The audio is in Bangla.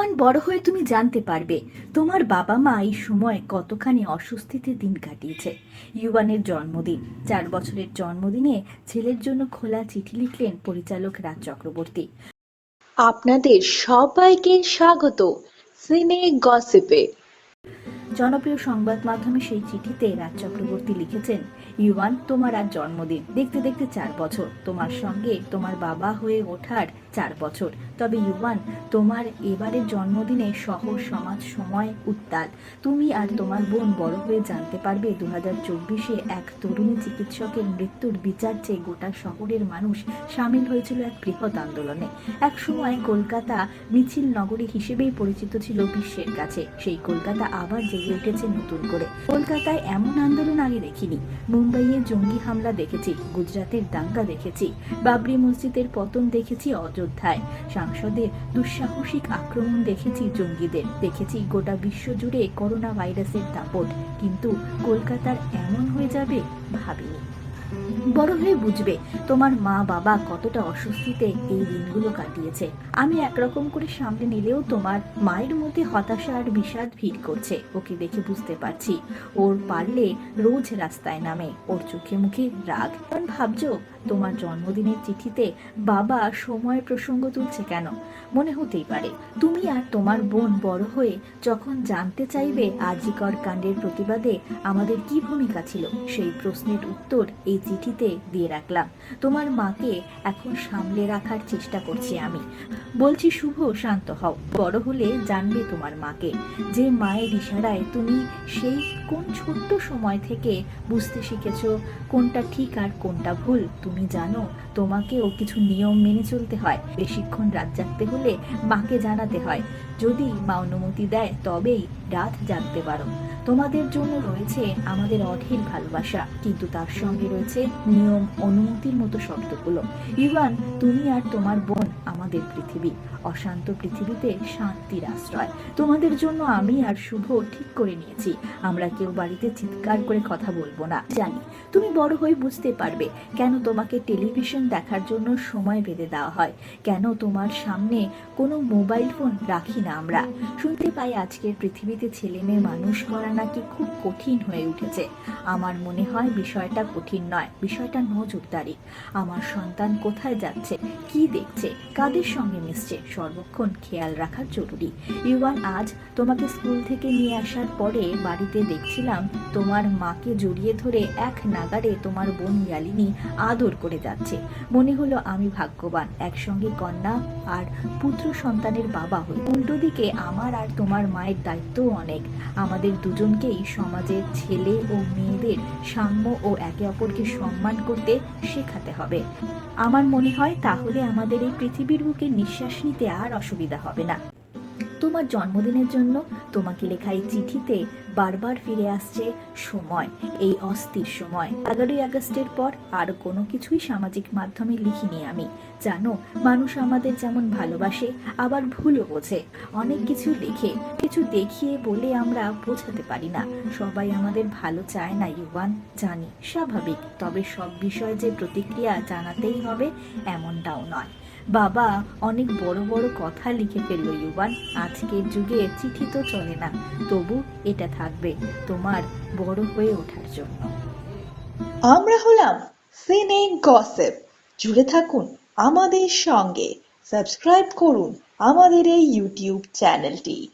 ইউয়ান বড় হয়ে তুমি জানতে পারবে তোমার বাবা মা এই সময় কতখানি অস্বস্তিতে দিন কাটিয়েছে। ইউয়ানের জন্মদিন চার বছরের জন্মদিনে ছেলের জন্য খোলা চিঠি লিখলেন পরিচালক রাজ চক্রবর্তী। আপনাদের সবাইকে স্বাগত সিনে গসিপে। জনপ্রিয় সংবাদ মাধ্যমে সেই চিঠিতে রাজ চক্রবর্তী লিখেছেন ইউয়ান তোমার আর জন্মদিন। দেখতে দেখতে চার বছর। তোমার সঙ্গে তোমার বাবা হয়ে ওঠার চার বছর। তবে ইউয়ান, তোমার এবারের জন্মদিনে শহর, সমাজ, সময়, উত্তাল। তুমি আর তোমার বোন বড় হয়ে জানতে পারবে দু হাজার চব্বিশে এক তরুণী চিকিৎসকের মৃত্যুর বিচার চেয়ে গোটা শহরের মানুষ সামিল হয়েছিল এক বৃহৎ আন্দোলনে। এক সময় কলকাতা মিছিল নগরী হিসেবেই পরিচিত ছিল বিশ্বের কাছে। সেই কলকাতা আবার জেগে উঠেছে নতুন করে। কলকাতায় এমন আন্দোলন আগে দেখিনি। মুম্বাইয়ে জঙ্গি হামলা দেখেছি গুজরাটের দাঙ্গা দেখেছি, বাবরি মসজিদের পতন দেখেছি অযোধ্যায়। সাংসদে দুঃসাহসিক আক্রমণ দেখেছি জঙ্গিদের। দেখেছি গোটা বিশ্ব জুড়ে করোনা ভাইরাসের দাপট। কিন্তু কলকাতার এমন হয়ে যাবে ভাবিনি। বড় হয়ে বুঝবে তোমার মা বাবা কতটা অস্বস্তিতে এই দিনগুলো কাটিয়েছে। আমি একরকম করে সামনে নিলেও তোমার মায়ের মধ্যে হতাশা আর বিষাদ ভিড় করছে, ওকে দেখে বুঝতে পারছি। ওর পারলে রোজ রাস্তায় নামে, ওর চোখে মুখে রাগ। কারণ ভাবছ, তোমার জন্মদিনের চিঠিতে বাবা সময়ের প্রসঙ্গ তুলছে কেন? মনে হতেই পারে, তুমি আর তোমার বোন বড় হয়ে যখন জানতে চাইবে আজিকর কাণ্ডের প্রতিবাদে আমাদের কি ভূমিকা ছিল, সেই প্রশ্নের উত্তর এই চিঠিতে দিয়ে রাখলাম। তোমার মাকে এখন সামলে রাখার চেষ্টা করছি আমি। বলছি, শুভ, শান্ত হও। বড় হলে জানবে তোমার মাকে। যে মায়ের ইশারায় তুমি সেই কোন ছোট্ট সময় থেকে বুঝতে শিখেছ? কোনটা ঠিক আর কোনটা ভুল? তুমি জানো, তোমাকেও কিছু নিয়ম মেনে চলতে হয়। বেশিক্ষণ রাত জাগতে হলে মাকে জানাতে হয়। যদি মা অনুমতি দেয়, তবেই রাত জাগতে পারো। তোমাদের জন্য রয়েছে আমাদের অঢেল ভালোবাসা, কিন্তু তার সঙ্গে রয়েছে নিয়ম অনুমতির মতো শব্দগুলো। ইভান, তুমি আর তোমার বোন আমাদের পৃথিবী। অশান্ত পৃথিবীতে শান্তির আশ্রয়। তোমাদের জন্য আমি আর শুভ ঠিক করে নিয়েছি। আমরা কেউ বাড়িতে চিৎকার করে কথা বলব না। জানি, তুমি বড় হয়ে বুঝতে পারবে কেন তোমাকে টেলিভিশন দেখার জন্য সময় বেঁধে দেওয়া হয়, কেন তোমার সামনে কোনো মোবাইল ফোন রাখি না আমরা। শুনতে পাই আজকের পৃথিবীতে ছেলে মেয়ে মানুষ করা নাকি খুব কঠিন হয়ে উঠেছে। আমার মনে হয় বিষয়টা কঠিন নয়, বিষয়টা নজরদারি। আমার সন্তান কোথায় যাচ্ছে, কি দেখছে, কাদের সঙ্গে মিশছে, সর্বক্ষণ খেয়াল রাখা জরুরি। ইউয়ান আজ তোমাকে স্কুল থেকে নিয়ে আসার পরে বাড়িতে দেখছিলাম তোমার মাকে জড়িয়ে ধরে এক নাগারে তোমার বোন ইয়ালিনী আদর করে যাচ্ছে। মনে হলো আমি ভাগ্যবান, একসঙ্গে কন্যা আর পুত্র সন্তানের বাবা হই। উল্টো দিকে আমার আর তোমার মায়ের দায়িত্বও অনেক। আমাদের দুজনকেই সমাজের ছেলে ও মেয়েদের সাম্য ও একে অপরকে সম্মান করতে শেখাতে হবে। আমার মনে হয় তাহলে আমাদের এই পৃথিবীর বুকে নিঃশ্বাস নিতে আর অসুবিধা হবে না। তোমার জন্মদিনের জন্য তোমাকে লেখা এই চিঠিতে বারবার ফিরে আসছে সময়, এই অস্থির সময়। এগারোই আগস্টের পর আর কোনো কিছুই সামাজিক মাধ্যমে লিখিনি আমি। জানো, মানুষ আমাদের যেমন ভালোবাসে, আবার ভুলও বোঝে। অনেক কিছু লিখে, কিছু দেখিয়ে বলে আমরা বোঝাতে পারি না। সবাই আমাদের ভালো চায় না ইউবান জানি, স্বাভাবিক। তবে সব বিষয়ে যে প্রতিক্রিয়া জানাতেই হবে, এমনটাও নয়। বাবা অনেক বড় বড় কথা লিখে ফেলল ইউবান। আজকের যুগে চিঠি তো চলে না, তবু এটা থাকবে তোমার বড় হয়ে ওঠার জন্য। আমরা হলাম সিনে গসেপ। জুড়ে থাকুন আমাদের সঙ্গে। সাবস্ক্রাইব করুন আমাদের এই ইউটিউব চ্যানেলটি।